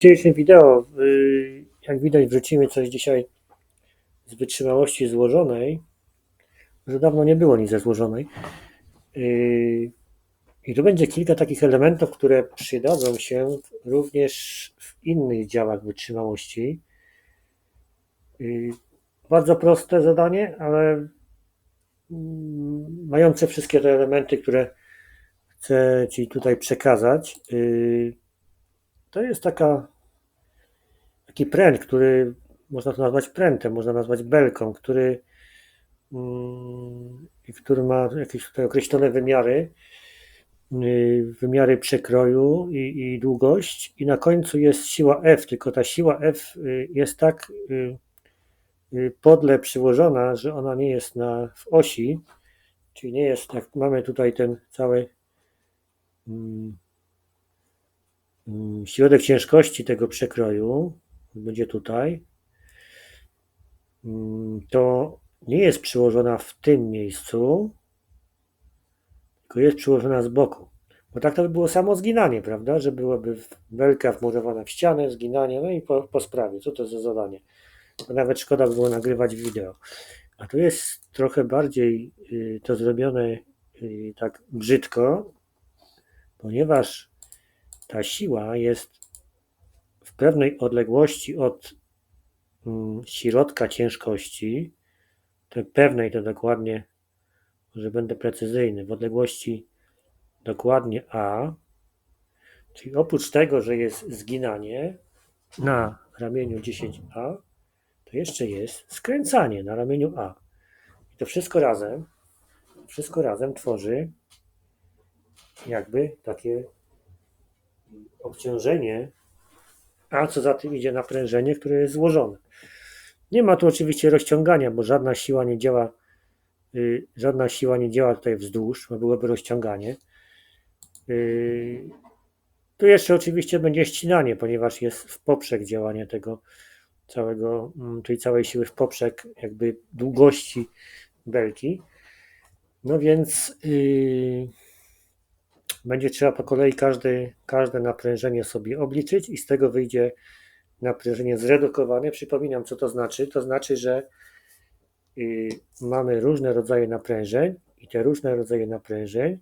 Dzisiejszym wideo, y, jak widać, wrzucimy coś dzisiaj z wytrzymałości złożonej. Że dawno nie było nic ze złożonej. Y, I tu będzie kilka takich elementów, które przydadzą się również w innych działach wytrzymałości. Y, Bardzo proste zadanie, ale mm, mające wszystkie te elementy, które chcę Ci tutaj przekazać. To jest taka, taki pręt, który można to nazwać prętem, można nazwać belką, który, i który ma jakieś tutaj określone wymiary, y, wymiary przekroju i, i długość. I na końcu jest siła F, tylko ta siła F y, jest tak y, y, podle przyłożona, że ona nie jest na, w osi, czyli nie jest, jak mamy tutaj ten cały mm, środek ciężkości tego przekroju, będzie tutaj, mm, to nie jest przyłożona w tym miejscu, tylko jest przyłożona z boku. Bo tak to by było samo zginanie, prawda? Że byłaby belka wmurowana w ścianę, zginanie, no i po, po sprawie. Co to za zadanie? Nawet szkoda by było nagrywać wideo. A tu jest trochę bardziej y, to zrobione y, tak brzydko, ponieważ ta siła jest w pewnej odległości od mm, środka ciężkości, tej pewnej to dokładnie, że będę precyzyjny, w odległości dokładnie A, czyli oprócz tego, że jest zginanie na ramieniu 10A, to jeszcze jest skręcanie na ramieniu A. I to wszystko razem, wszystko razem tworzy jakby takie obciążenie, a co za tym idzie naprężenie, które jest złożone. Nie ma tu oczywiście rozciągania, bo żadna siła nie działa, y, żadna siła nie działa tutaj wzdłuż, bo byłoby rozciąganie. Y, tu jeszcze oczywiście będzie ścinanie, ponieważ jest w poprzek działanie tego całego, mm, tej całej siły w poprzek jakby długości belki. No więc yy, będzie trzeba po kolei każde, każde naprężenie sobie obliczyć i z tego wyjdzie naprężenie zredukowane. Przypominam, co to znaczy. To znaczy, że yy, mamy różne rodzaje naprężeń i te różne rodzaje naprężeń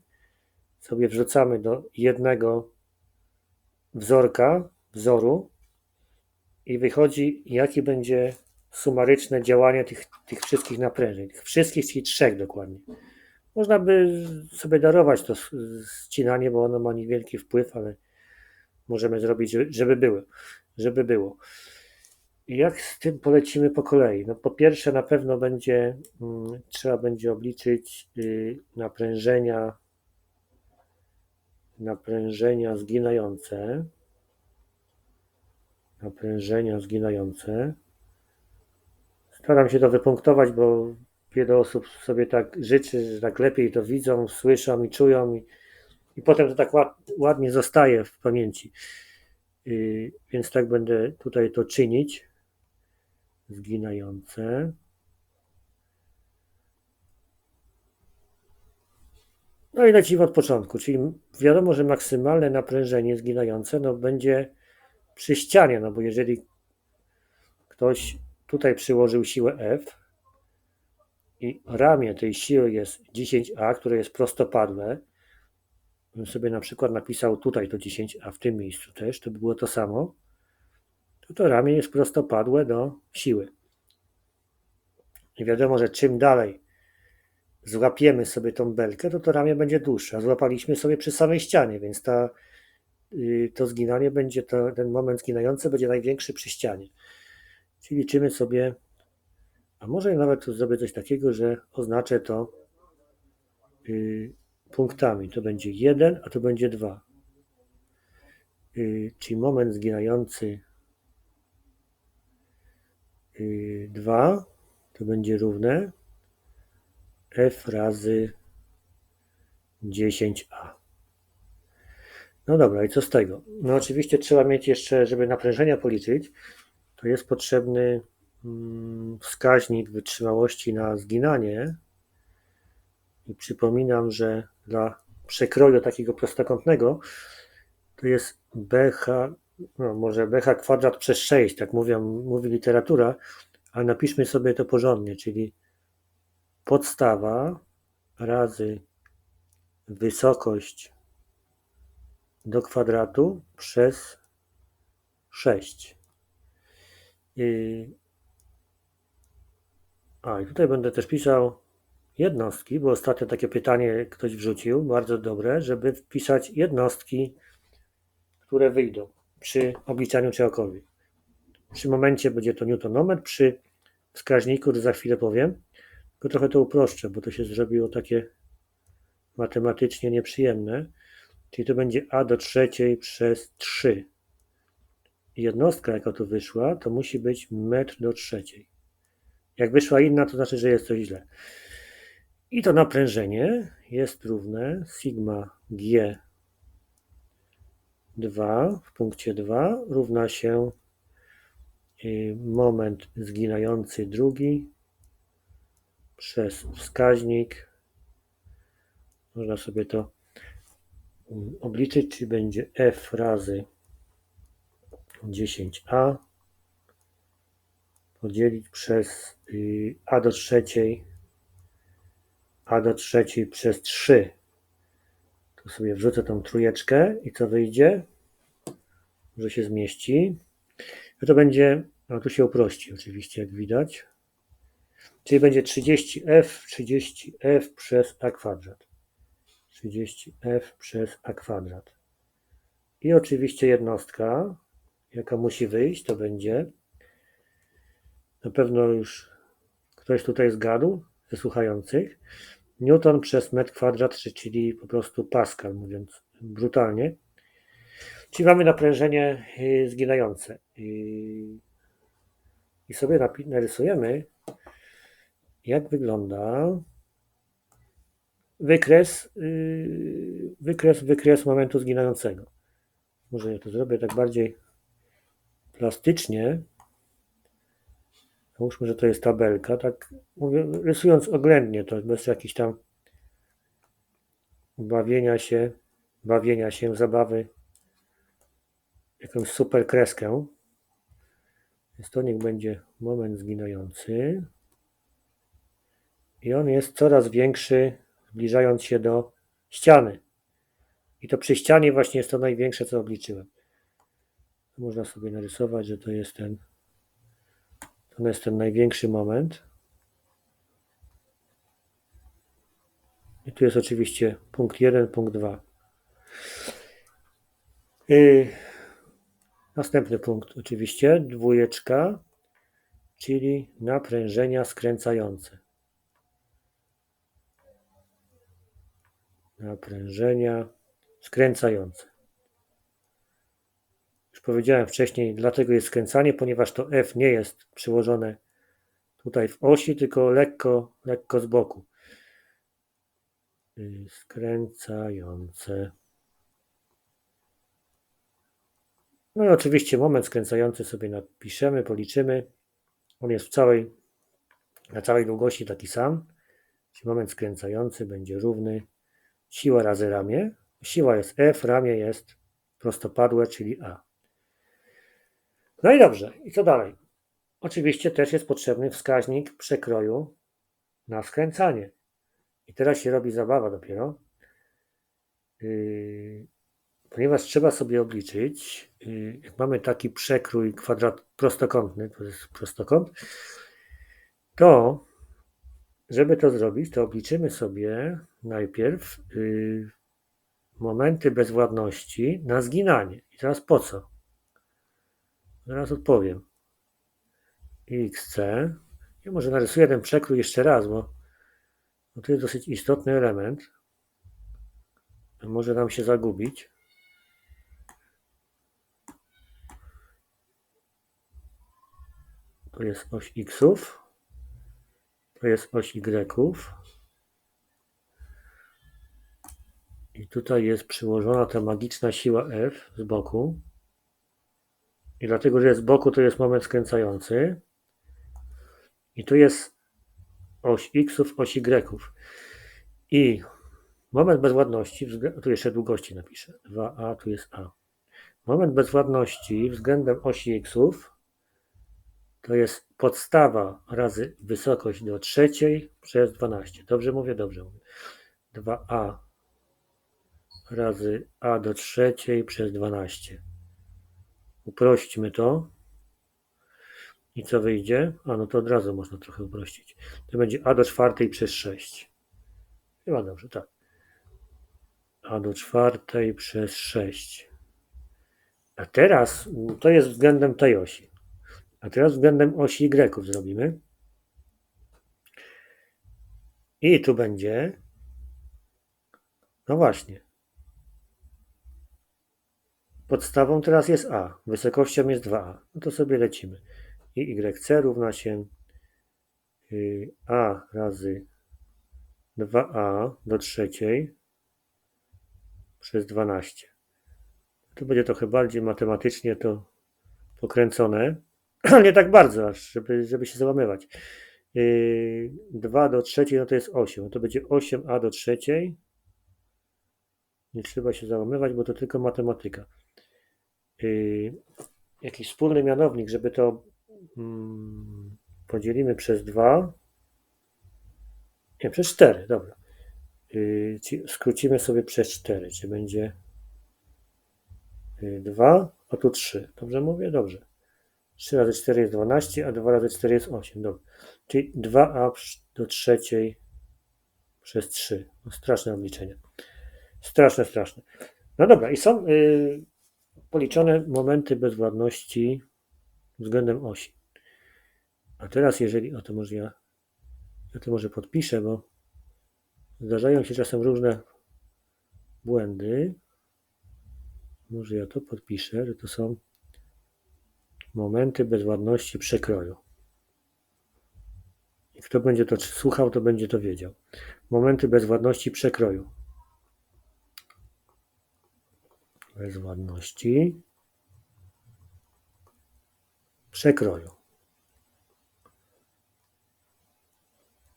sobie wrzucamy do jednego wzorka, wzoru i wychodzi, jakie będzie sumaryczne działanie tych, tych wszystkich naprężeń. Wszystkich, czyli trzech dokładnie. Można by sobie darować to ścinanie, bo ono ma niewielki wpływ, ale możemy zrobić, żeby, było. Żeby było. Jak z tym polecimy po kolei? No po pierwsze na pewno będzie, mm, trzeba będzie obliczyć y, naprężenia naprężenia zginające, naprężenia zginające. Staram się to wypunktować, bo wiele osób sobie tak życzy, że tak lepiej to widzą, słyszą i czują i, i potem to tak ład, ładnie zostaje w pamięci. Yy, więc tak będę tutaj to czynić. Zginające. No i lecimy od początku, czyli wiadomo, że maksymalne naprężenie zginające no, będzie przy ścianie, no bo jeżeli ktoś tutaj przyłożył siłę F i ramię tej siły jest 10A, które jest prostopadłe, bym sobie na przykład napisał tutaj to 10A w tym miejscu też, to by było to samo, to to ramię jest prostopadłe do siły. I wiadomo, że czym dalej złapiemy sobie tą belkę, to to ramię będzie dłuższe. Złapaliśmy sobie przy samej ścianie, więc ta, y, to zginanie będzie, to, ten moment zginający będzie największy przy ścianie. Czyli liczymy sobie, a może nawet zrobię coś takiego, że oznaczę to y, punktami. To będzie 1, a to będzie 2. Y, czyli moment zginający 2 to będzie równe f razy 10a. No dobra, i co z tego? No oczywiście trzeba mieć jeszcze, żeby naprężenia policzyć, to jest potrzebny wskaźnik wytrzymałości na zginanie. I przypominam, że dla przekroju takiego prostokątnego to jest BH, no może bh kwadrat przez 6, tak mówią, mówi literatura, ale napiszmy sobie to porządnie, czyli podstawa razy wysokość do kwadratu przez 6. I, a i tutaj będę też pisał jednostki, bo ostatnio takie pytanie ktoś wrzucił, bardzo dobre, żeby wpisać jednostki, które wyjdą przy obliczaniu czegokolwiek. Przy momencie będzie to newtonometr, przy wskaźniku, to za chwilę powiem, tylko trochę to uproszczę, bo to się zrobiło takie matematycznie nieprzyjemne, czyli to będzie a do trzeciej przez 3. Jednostka, jaka tu wyszła, to musi być metr do trzeciej. Jak wyszła inna, to znaczy, że jest coś źle. I to naprężenie jest równe sigma g 2 w punkcie 2 równa się y, moment zginający drugi przez wskaźnik. Można sobie to mm, obliczyć, czyli będzie f razy 10a podzielić przez y, a do trzeciej a do trzeciej przez 3. Tu sobie wrzucę tą trójeczkę i co wyjdzie? Że się zmieści. No to będzie, no tu się uprości oczywiście, jak widać. Czyli będzie 30f, 30f przez a kwadrat. 30f przez a kwadrat. I oczywiście jednostka, jaka musi wyjść, to będzie na pewno już ktoś tutaj zgadł ze słuchających. Newton przez metr kwadrat, czyli po prostu Pascal, mówiąc brutalnie. Czyli mamy naprężenie y, zginające. I sobie narysujemy, jak wygląda wykres, y, wykres, wykres momentu zginającego. Może ja to zrobię tak bardziej plastycznie. Załóżmy, że to jest tabelka, tak mówię, rysując oględnie to, bez jakichś tam bawienia się, bawienia się, zabawy, jakąś super kreskę. Więc to niech będzie moment zginający. I on jest coraz większy, zbliżając się do ściany. I to przy ścianie właśnie jest to największe, co obliczyłem. Można sobie narysować, że to jest ten to jest ten największy moment. I tu jest oczywiście punkt 1, punkt 2. Yy, następny punkt oczywiście, dwójeczka, czyli naprężenia skręcające. Naprężenia skręcające powiedziałem wcześniej, dlatego jest skręcanie, ponieważ to F nie jest przyłożone tutaj w osi, tylko lekko, lekko z boku. Y, skręcające. No i oczywiście moment skręcający sobie napiszemy, policzymy. On jest w całej, na całej długości taki sam. Czyli moment skręcający będzie równy siła razy ramię. Siła jest F, ramię jest prostopadłe, czyli A. No i dobrze, i co dalej? Oczywiście też jest potrzebny wskaźnik przekroju na skręcanie. I teraz się robi zabawa dopiero, yy, ponieważ trzeba sobie obliczyć, yy, jak mamy taki przekrój kwadrat prostokątny, to jest prostokąt, to żeby to zrobić, to obliczymy sobie najpierw yy, momenty bezwładności na zginanie. I teraz po co? Zaraz odpowiem. XC. Ja może narysuję ten przekrój jeszcze raz, bo, bo to jest dosyć istotny element. Może nam się zagubić. To jest oś xów. To jest oś y. I tutaj jest przyłożona ta magiczna siła F z boku. I dlatego, że jest z boku, to jest moment skręcający. I tu jest oś xów, oś y. I moment bezładności, tu jeszcze długości napiszę. 2a, tu jest a. Moment bezwładności względem osi xów to jest podstawa razy wysokość do trzeciej przez 12. Dobrze mówię? Dobrze mówię. 2a razy a do trzeciej przez 12. Uprośćmy to. I co wyjdzie? A no to od razu można trochę uprościć. To będzie a do czwartej przez 6. Chyba dobrze, tak. a do czwartej przez 6. A teraz to jest względem tej osi. A teraz względem osi Y zrobimy. I tu będzie. No właśnie. Podstawą teraz jest A. Wysokością jest 2A. No to sobie lecimy. I YC równa się y, A razy 2A do trzeciej przez 12. Tu będzie trochę bardziej matematycznie to pokręcone, nie tak bardzo, aż żeby, żeby się załamywać. Yy, 2 do trzeciej, no to jest 8. To będzie 8a do trzeciej. Nie trzeba się załamywać, bo to tylko matematyka. Yy, jakiś wspólny mianownik, żeby to mm, podzielimy przez 2. Nie, przez 4, dobra. Yy, skrócimy sobie przez 4, czy będzie 2, a tu 3. Dobrze mówię? Dobrze. 3 razy 4 jest 12, a 2 razy 4 jest 8. Dobra. Czyli 2a do trzeciej przez 3. No, straszne obliczenie. Straszne, straszne. No dobra, i są y, policzone momenty bezwładności względem osi. A teraz, jeżeli, o to może ja, ja to może podpiszę, bo zdarzają się czasem różne błędy. Może ja to podpiszę, że to są momenty bezładności przekroju. I kto będzie to słuchał, to będzie to wiedział. Momenty bezładności przekroju. Bezładności przekroju.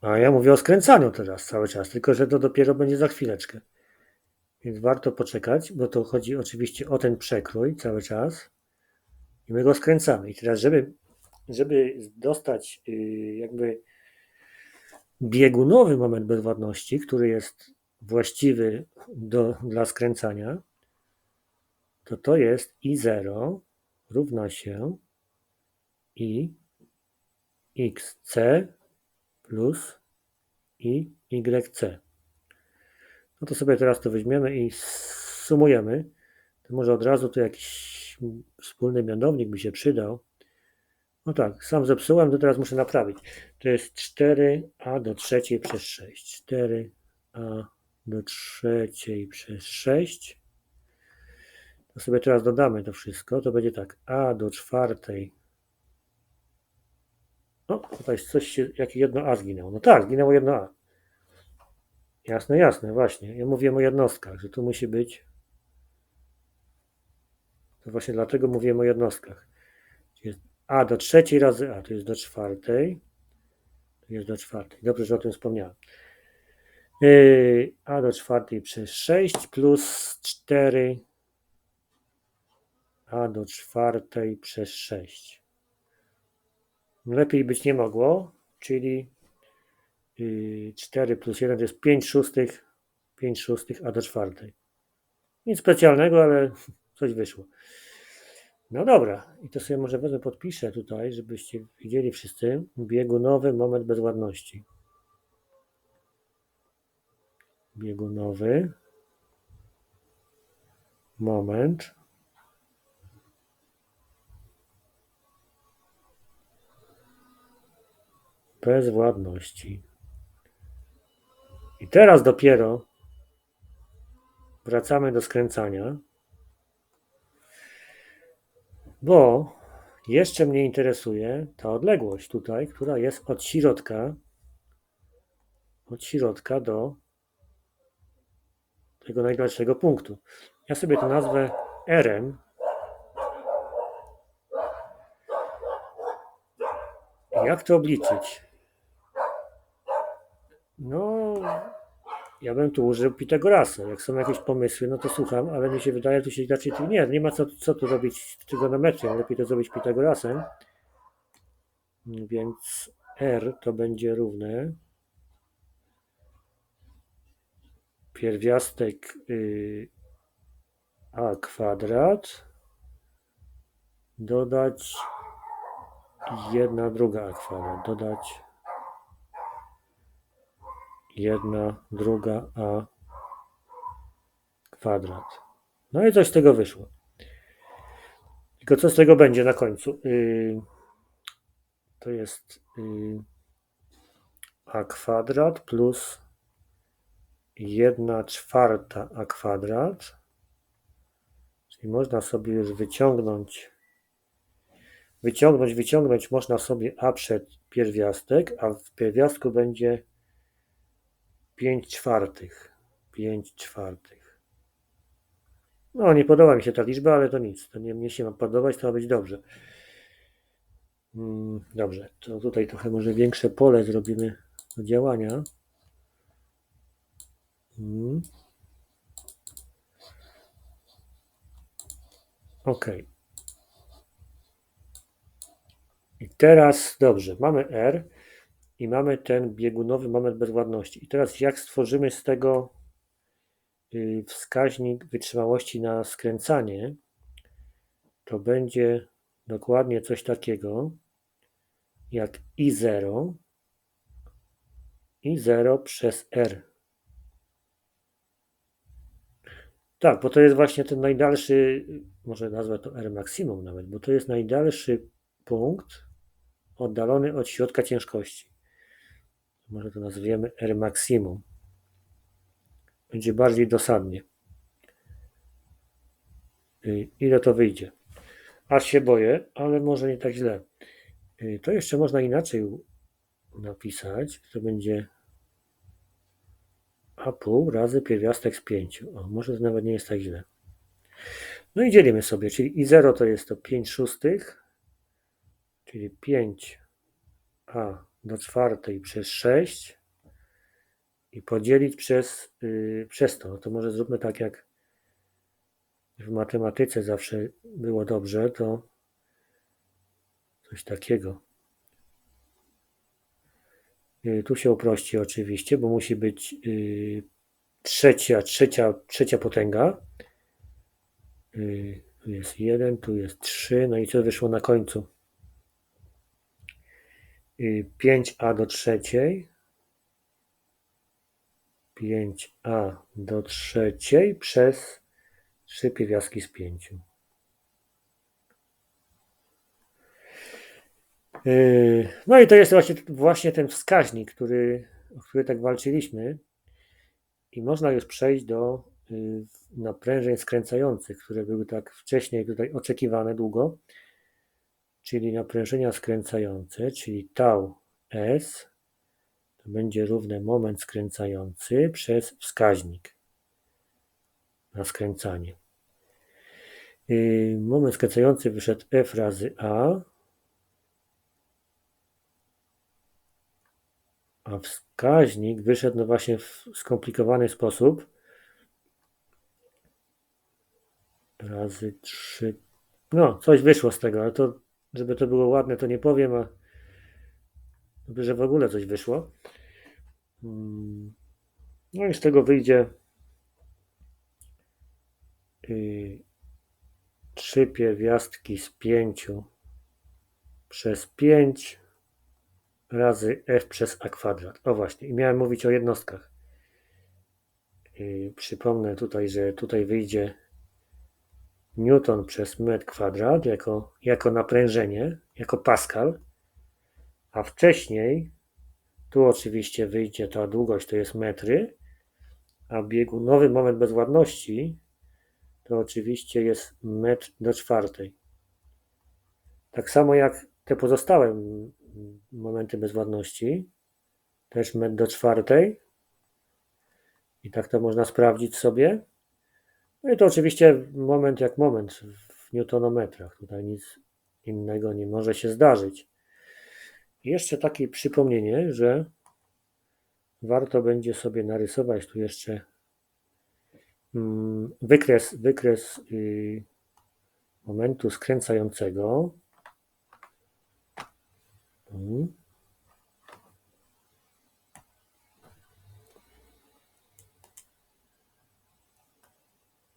A ja mówię o skręcaniu teraz cały czas, tylko że to dopiero będzie za chwileczkę. Więc warto poczekać, bo to chodzi oczywiście o ten przekrój cały czas. I my go skręcamy. I teraz, żeby, żeby dostać yy, jakby biegunowy moment bezwładności, który jest właściwy do, dla skręcania, to to jest I0 równa się i xc plus i yc. No to sobie teraz to weźmiemy i sumujemy. To może od razu tu jakiś wspólny mianownik by się przydał. No tak, sam zepsułem, to teraz muszę naprawić. To jest 4a do trzeciej przez 6. 4a do trzeciej przez 6. To sobie teraz dodamy to wszystko. To będzie tak, a do czwartej. No, tutaj coś się, jakie jedno a zginęło. No tak, zginęło jedno a. Jasne, jasne, właśnie. Ja mówiłem o jednostkach, że tu musi być. To właśnie dlatego mówiłem o jednostkach. Jest a do trzeciej razy a, to jest do czwartej. To jest do czwartej. Dobrze, że o tym wspomniałem. Yy, a do czwartej przez 6 plus 4 a do czwartej przez 6. Lepiej być nie mogło, czyli 4 plus 1 to jest 5 szóstych, 5 szóstych, a do czwartej. Nic specjalnego, ale coś wyszło. No dobra, i to sobie może wezmę podpiszę tutaj, żebyście widzieli wszyscy. Biegunowy moment bezładności. Biegunowy moment bezwładności. I teraz dopiero wracamy do skręcania, bo jeszcze mnie interesuje ta odległość tutaj, która jest od środka, od środka do tego najdalszego punktu. Ja sobie to nazwę R. Jak to obliczyć? No, ja bym tu użył Pitagorasa. Jak są jakieś pomysły, no to słucham, ale mi się wydaje, tu się raczej tu nie, nie ma co, co tu robić trygonometrią, lepiej to zrobić Pitagorasem. Więc R to będzie równe pierwiastek y, a kwadrat dodać jedna druga a kwadrat, dodać jedna druga a kwadrat. No i coś z tego wyszło. Tylko co z tego będzie na końcu? Yy, to jest yy, a kwadrat plus 1 czwarta a kwadrat. Czyli można sobie już wyciągnąć, wyciągnąć, wyciągnąć można sobie a przed pierwiastek, a w pierwiastku będzie 5 czwartych. 5 czwartych. No, nie podoba mi się ta liczba, ale to nic. To nie mnie się ma podobać, to ma być dobrze. Mm, Dobrze, to tutaj trochę może większe pole zrobimy do działania. Mm. Ok. I teraz dobrze, mamy R i mamy ten biegunowy moment bezładności. I teraz jak stworzymy z tego y, wskaźnik wytrzymałości na skręcanie, to będzie dokładnie coś takiego jak I0 I0 przez R. Tak, bo to jest właśnie ten najdalszy, może nazwę to R maksimum nawet, bo to jest najdalszy punkt oddalony od środka ciężkości. Może to nazwiemy R maksimum. Będzie bardziej dosadnie. Y, Ile to wyjdzie? Aż się boję, ale może nie tak źle. Y, To jeszcze można inaczej napisać. To będzie a pół razy pierwiastek z 5. O, może to nawet nie jest tak źle. No i dzielimy sobie, czyli i 0 to jest to 5 szóstych, czyli 5a do czwartej przez 6 i podzielić przez, yy, przez to. No to może zróbmy tak, jak w matematyce zawsze było dobrze, to coś takiego. Yy, Tu się uprości oczywiście, bo musi być yy, trzecia, trzecia, trzecia potęga. Yy, Tu jest 1, tu jest 3, no i co wyszło na końcu? Yy, 5a do trzeciej. 5a do trzeciej przez 3 pierwiastki z 5. Yy, No i to jest właśnie, właśnie ten wskaźnik, który, o który tak walczyliśmy. I można już przejść do yy, naprężeń skręcających, które były tak wcześniej tutaj oczekiwane długo. Czyli naprężenia skręcające, czyli tau S to będzie równe moment skręcający przez wskaźnik na skręcanie. Yy, Moment skręcający wyszedł F razy A, a wskaźnik wyszedł no właśnie w skomplikowany sposób. Razy 3. No, coś wyszło z tego, ale to, żeby to było ładne, to nie powiem, a że w ogóle coś wyszło. Mm, No i z tego wyjdzie yy, 3 pierwiastki z 5 przez 5 razy f przez a kwadrat. O właśnie, i miałem mówić o jednostkach. Yy, przypomnę tutaj, że tutaj wyjdzie newton przez metr kwadrat jako, jako naprężenie, jako Pascal, a wcześniej tu oczywiście wyjdzie ta długość, to jest metry, a biegunowy moment bezładności to oczywiście jest metr do czwartej. Tak samo jak te pozostałe momenty bezładności, też metr do czwartej. I tak to można sprawdzić sobie. No i to oczywiście moment jak moment w newtonometrach. Tutaj nic innego nie może się zdarzyć. I jeszcze takie przypomnienie, że warto będzie sobie narysować tu jeszcze mm, wykres, wykres y, momentu skręcającego. Mm.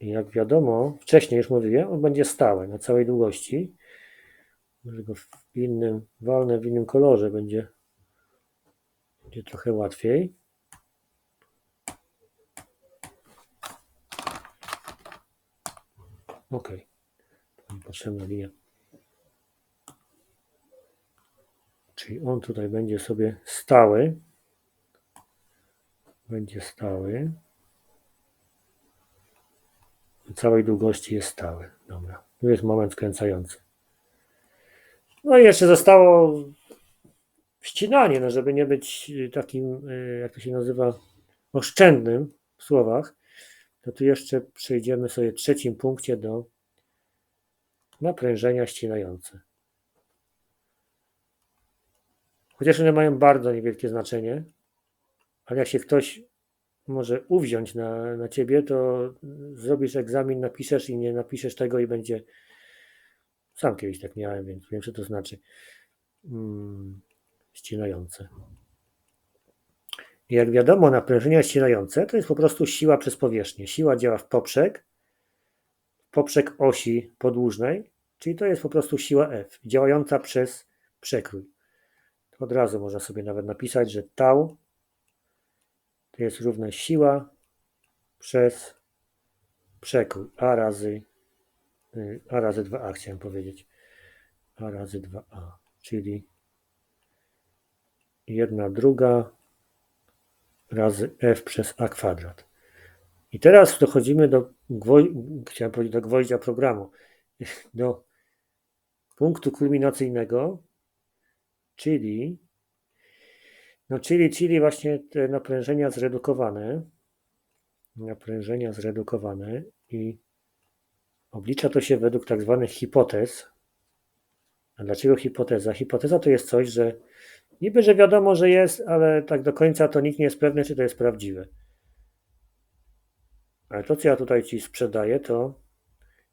I jak wiadomo, wcześniej już mówiłem, on będzie stały na całej długości. Może go w innym, walne w innym kolorze będzie, będzie trochę łatwiej. Ok. Potrzebna linia. Czyli on tutaj będzie sobie stały. Będzie stały. Całej długości jest stały. Dobra. Tu jest moment skręcający. No i jeszcze zostało ścinanie, no żeby nie być takim, y, jak to się nazywa, oszczędnym w słowach, to tu jeszcze przejdziemy sobie w trzecim punkcie do naprężenia ścinające. Chociaż one mają bardzo niewielkie znaczenie, ale jak się ktoś może uwziąć na, na ciebie, to zrobisz egzamin, napiszesz i nie napiszesz tego i będzie. Sam kiedyś tak miałem, więc wiem, co to znaczy. Hmm, ścinające. Jak wiadomo, naprężenia ścinające to jest po prostu siła przez powierzchnię. Siła działa w poprzek, poprzek osi podłużnej, czyli to jest po prostu siła F, działająca przez przekrój. Od razu można sobie nawet napisać, że tau to jest równa siła przez przekrój A razy y, A razy 2A chciałem powiedzieć. A razy 2A, czyli jedna druga razy f przez a kwadrat. I teraz dochodzimy do, chciałem powiedzieć, do gwoździa programu, do punktu kulminacyjnego, czyli no czyli, czyli właśnie te naprężenia zredukowane, naprężenia zredukowane i oblicza to się według tak zwanych hipotez. A dlaczego hipoteza? Hipoteza to jest coś, że Niby, że wiadomo, że jest, ale tak do końca to nikt nie jest pewny, czy to jest prawdziwe. Ale to, co ja tutaj Ci sprzedaję, to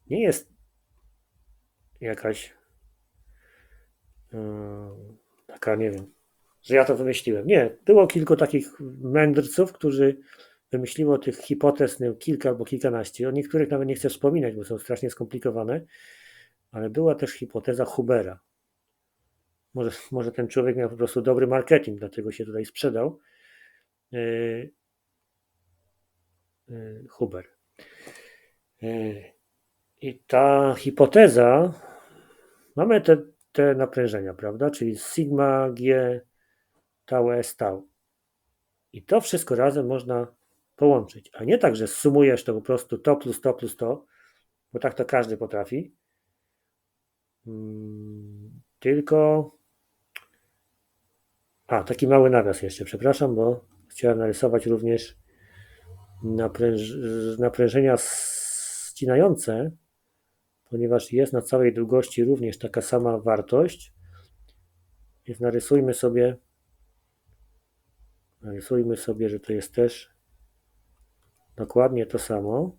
nie jest jakaś yy, taka, nie wiem, że ja to wymyśliłem. Nie, było kilku takich mędrców, którzy wymyśliło tych hipotez, nie, kilka albo kilkanaście. O niektórych nawet nie chcę wspominać, bo są strasznie skomplikowane, ale była też hipoteza Hubera. Może, może ten człowiek miał po prostu dobry marketing, dlatego się tutaj sprzedał. E, e, Huber. E, I ta hipoteza, mamy te, te naprężenia, prawda? Czyli sigma, g, tau, s, tau. I to wszystko razem można połączyć. A nie tak, że sumujesz to po prostu to plus to plus to, bo tak to każdy potrafi. Hmm, tylko a, taki mały nawias jeszcze, przepraszam, bo chciałem narysować również napręż, naprężenia ścinające, ponieważ jest na całej długości również taka sama wartość. Więc narysujmy sobie, narysujmy sobie, że to jest też dokładnie to samo.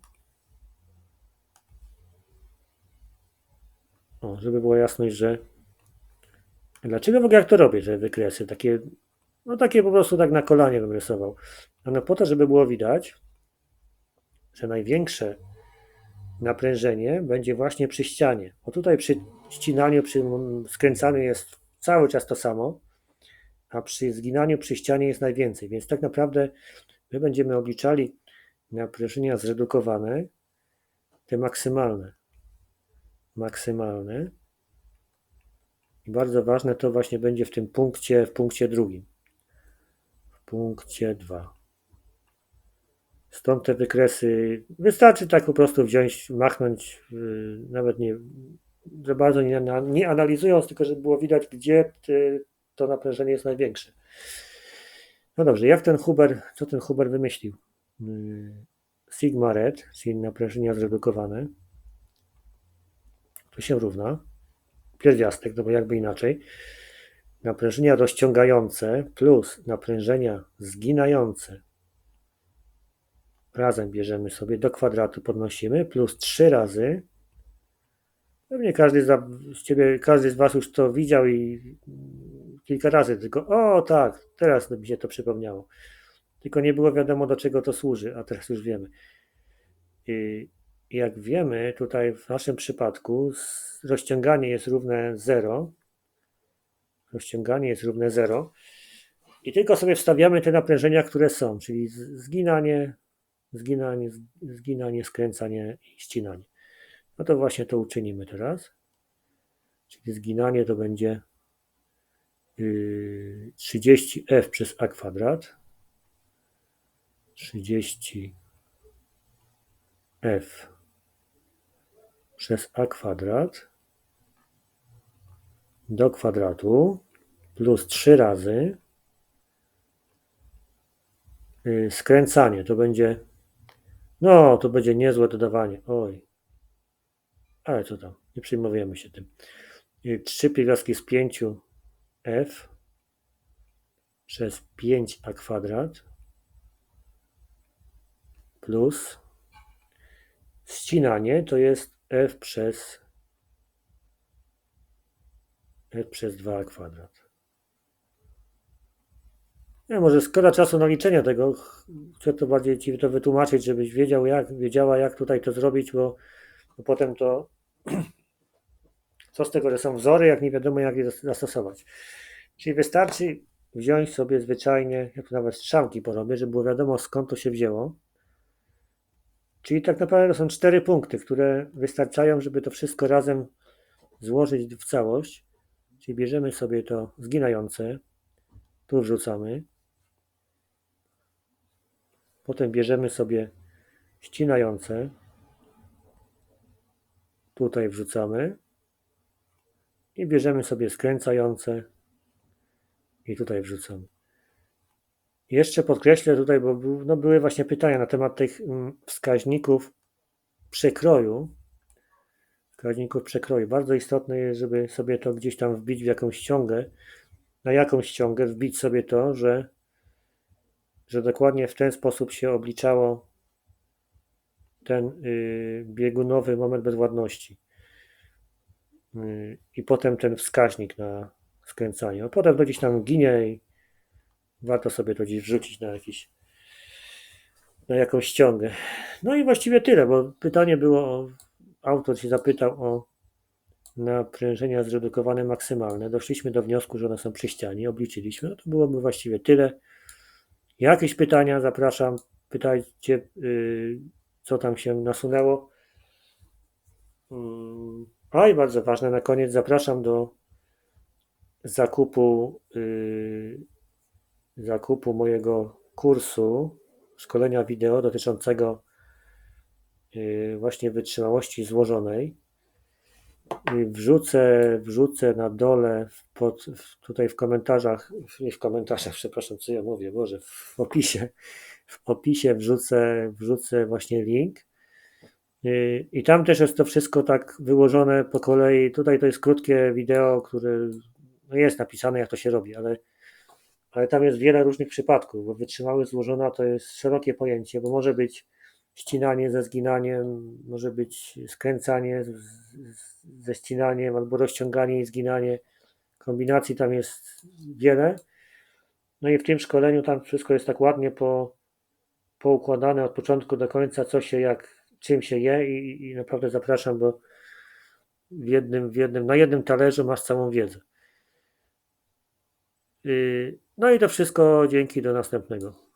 O, żeby była jasność, że Dlaczego w ogóle jak to robię, te wykresy? Takie, no takie po prostu tak na kolanie bym rysował. No po to, żeby było widać, że największe naprężenie będzie właśnie przy ścianie. Bo tutaj przy ścinaniu, przy skręcaniu jest cały czas to samo, a przy zginaniu przy ścianie jest najwięcej. Więc tak naprawdę my będziemy obliczali naprężenia zredukowane, te maksymalne. Maksymalne. I bardzo ważne to właśnie będzie w tym punkcie, w punkcie drugim. W punkcie 2. Stąd te wykresy, wystarczy tak po prostu wziąć, machnąć, yy, nawet nie za bardzo nie, nie analizując, tylko żeby było widać, gdzie ty, to naprężenie jest największe. No dobrze, jak ten Huber, co ten Huber wymyślił? Yy, sigma red, czyli naprężenia zredukowane, to się równa pierwiastek, no bo jakby inaczej. naprężenia rozciągające plus naprężenia zginające razem bierzemy sobie do kwadratu, podnosimy, plus 3 razy. Pewnie każdy z Ciebie, każdy z Was już to widział i kilka razy, tylko o tak, teraz mi się to przypomniało. Tylko nie było wiadomo, do czego to służy, a teraz już wiemy. I jak wiemy, tutaj w naszym przypadku rozciąganie jest równe 0. Rozciąganie jest równe 0. I tylko sobie wstawiamy te naprężenia, które są, czyli zginanie, zginanie, zginanie, skręcanie i ścinanie. No to właśnie to uczynimy teraz. Czyli zginanie to będzie 30f yy, przez a kwadrat. 30f przez a kwadrat do kwadratu plus 3 razy yy, skręcanie to będzie no, to będzie niezłe dodawanie. Oj. Ale co tam? Nie przejmujemy się tym. 3 pierwiastki z 5 f przez 5a kwadrat plus ścinanie to jest f przez f przez 2a kwadrat. Ja może skoro czasu na liczenie tego, chcę to bardziej Ci to wytłumaczyć, żebyś wiedział jak, wiedziała jak tutaj to zrobić, bo, bo potem to co z tego, że są wzory, jak nie wiadomo jak je zastosować. Czyli wystarczy wziąć sobie zwyczajnie, ja tu nawet strzałki porobię, żeby było wiadomo skąd to się wzięło. Czyli tak naprawdę to są cztery punkty, które wystarczają, żeby to wszystko razem złożyć w całość. Czyli bierzemy sobie to zginające, tu wrzucamy. Potem bierzemy sobie ścinające. Tutaj wrzucamy. I bierzemy sobie skręcające. I tutaj wrzucamy. Jeszcze podkreślę tutaj, bo no były właśnie pytania na temat tych mm, wskaźników przekroju. Wskaźników przekroju. Bardzo istotne jest, żeby sobie to gdzieś tam wbić w jakąś ściągę. Na jakąś ściągę wbić sobie to, że że dokładnie w ten sposób się obliczało ten y, biegunowy moment bezwładności. Y, I potem ten wskaźnik na skręcanie. A potem to gdzieś tam ginie i warto sobie to gdzieś wrzucić na jakiś na jakąś ściągę. No i właściwie tyle, bo pytanie było, autor się zapytał o naprężenia zredukowane maksymalne. Doszliśmy do wniosku, że one są przy ścianie, obliczyliśmy. No to byłoby właściwie tyle. Jakieś pytania? Zapraszam. Pytajcie, y, co tam się nasunęło. A i bardzo ważne, na koniec zapraszam do zakupu y, zakupu mojego kursu szkolenia wideo dotyczącego y, właśnie wytrzymałości złożonej. Wrzucę, wrzucę na dole, pod, tutaj w komentarzach, nie w komentarzach, przepraszam, co ja mówię, Boże, w opisie, w opisie wrzucę, wrzucę właśnie link. I tam też jest to wszystko tak wyłożone po kolei. Tutaj to jest krótkie wideo, które no jest napisane, jak to się robi, ale, ale tam jest wiele różnych przypadków, bo wytrzymały złożona to jest szerokie pojęcie, bo może być ścinanie ze zginaniem, może być skręcanie ze ścinaniem albo rozciąganie i zginanie. Kombinacji tam jest wiele. No i w tym szkoleniu tam wszystko jest tak ładnie po, poukładane od początku do końca, co się jak, czym się je i, i naprawdę zapraszam, bo w jednym, w jednym, na jednym talerzu masz całą wiedzę. Yy, no i to wszystko dzięki do następnego.